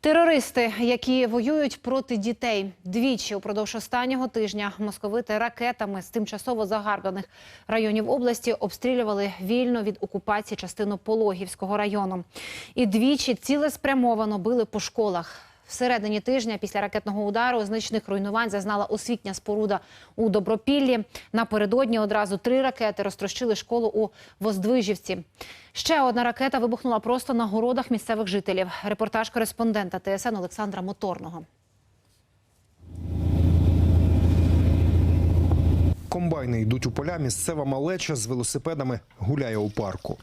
Терористи, які воюють проти дітей, двічі упродовж останнього тижня московити ракетами з тимчасово загарбаних районів області обстрілювали вільно від окупації частину Пологівського району. І двічі цілеспрямовано били по школах. Всередині тижня після ракетного удару значних руйнувань зазнала освітня споруда у Добропіллі. Напередодні одразу три ракети розтрощили школу у Воздвижівці. Ще одна ракета вибухнула просто на городах місцевих жителів. Репортаж кореспондента ТСН Олександра Моторного. Комбайни йдуть у поля, місцева малеча з велосипедами гуляє у парку.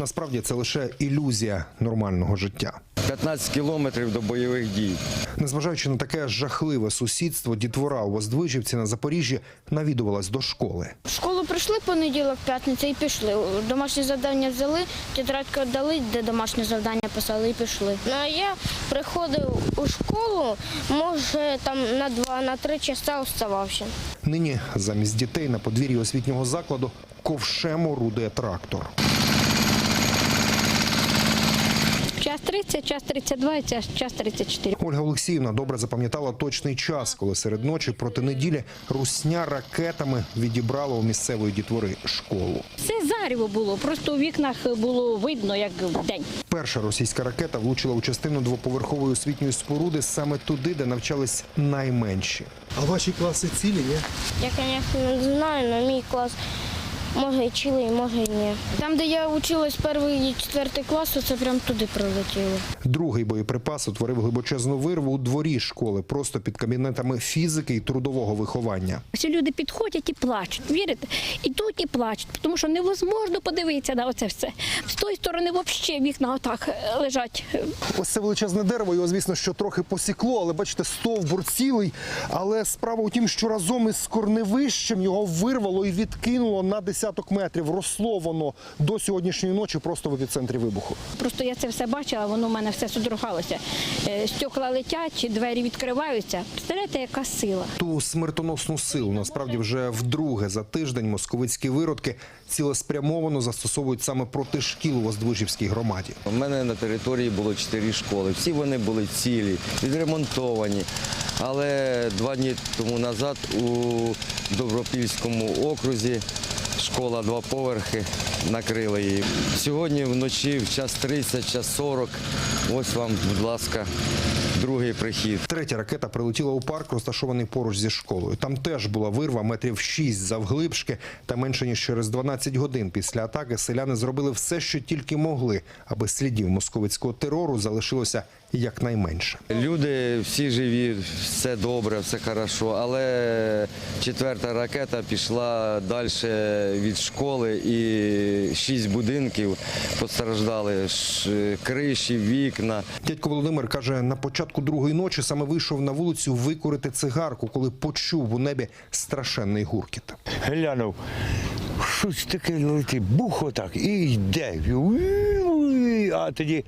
Насправді це лише ілюзія нормального життя. 15 кілометрів до бойових дій. Незважаючи на таке жахливе сусідство, дітвора у Воздвижівці на Запоріжжі навідувалась до школи. В школу прийшли понеділок, п'ятниця і пішли. Домашнє завдання взяли, тетрадку дали, де домашнє завдання писали і пішли. Ну а я приходив у школу, може там на два, на три часа оставався. Нині замість дітей на подвір'ї освітнього закладу ковшем орудує трактор. Час 30, час 32 і час, час 34. Ольга Олексіївна добре запам'ятала точний час, коли серед ночі проти неділі русня ракетами відібрала у місцевої дітвори школу. Це зарево було, просто у вікнах було видно, як в день. Перша російська ракета влучила у частину двоповерхової освітньої споруди саме туди, де навчались найменші. А ваші класи цілі, ні? Я, звісно, не знаю, але мій клас може і чили, може і ні. Там, де я училась перший і четвертий клас, це прямо туди прилетіло. Другий боєприпас утворив глибочезну вирву у дворі школи, просто під кабінетами фізики і трудового виховання. Всі люди підходять і плачуть. Вірите? Ідуть і плачуть, тому що невозможно подивитися на оце все. З тої сторони взагалі вікна отак е, лежать. Ось це величезне дерево, його, звісно, що трохи посікло, але бачите, стовбур цілий. Але справа у тім, що разом із корневищем його вирвало і відкинуло на десяток метрів. Росло воно до сьогоднішньої ночі просто в епіцентрі вибуху. Просто я це все бачила, воно в мене все содрогалося. Е, Стекла летять, двері відкриваються. Представляєте, яка сила? Ту смертоносну силу насправді вже вдруге за тиждень московицькі виродки цілеспрямовано застосовують саме проти шкіл у Воздвижівській громаді. У мене на території було чотири школи. Всі вони були цілі, відремонтовані. Але два дні тому назад у Добропільському окрузі школа два поверхи накрила її. Сьогодні вночі в час 30, час 40. Ось вам, будь ласка, другий прихід. Третя ракета прилетіла у парк, розташований поруч зі школою. Там теж була вирва метрів 6 завглибшки. Та менше ніж через 12 годин після атаки селяни зробили все, що тільки могли, аби слідів московицького терору залишилося якнайменше. Люди всі живі, все добре, все хорошо, але четверта ракета пішла далі від школи і шість будинків постраждали, криші, вікна. Дядько Володимир каже, на початку другої ночі саме вийшов на вулицю викорити цигарку, коли почув у небі страшенний гуркіт. глянув, щось таке летить, бух отак, і йде. А тоді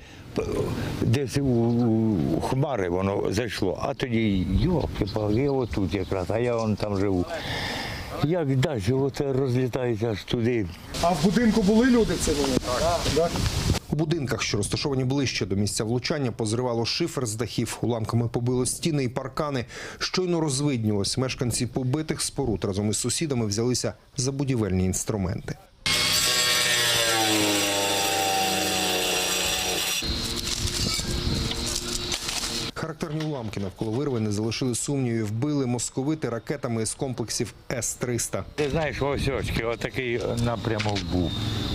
десь у, хмари воно зайшло, а тоді йопки я отут якраз, а я вон там живу. Як далі, от розлітається аж туди. А в будинку були люди це вони? Так. У будинках, що розташовані ближче до місця влучання, позривало шифер з дахів, уламками побило стіни і паркани. Щойно розвиднілось. Мешканці побитих споруд разом із сусідами взялися за будівельні інструменти. Характерні уламки навколо вирви не залишили сумнівів. Вбили московити ракетами з комплексів С-300. Ти знаєш, ось очки, отакий напрямок був.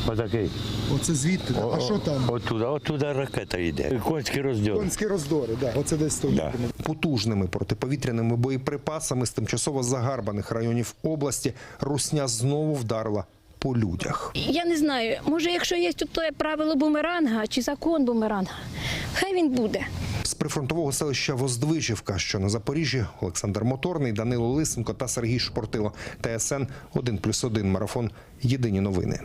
Отакий. Оце звідти. так. А що там? Отуда, отуда ракета йде. Конський розділ. Конські роздори, да. оце десь тут. Да. Потужними протиповітряними боєприпасами з тимчасово загарбаних районів області Русня знову вдарила по людях. Я не знаю, може, якщо є тут те правило бумеранга чи закон бумеранга, хай він буде. З прифронтового селища Воздвижівка, що на Запоріжжі, Олександр Моторний, Данило Лисенко та Сергій Шпортило. ТСН 1+,1 марафон. Єдині новини.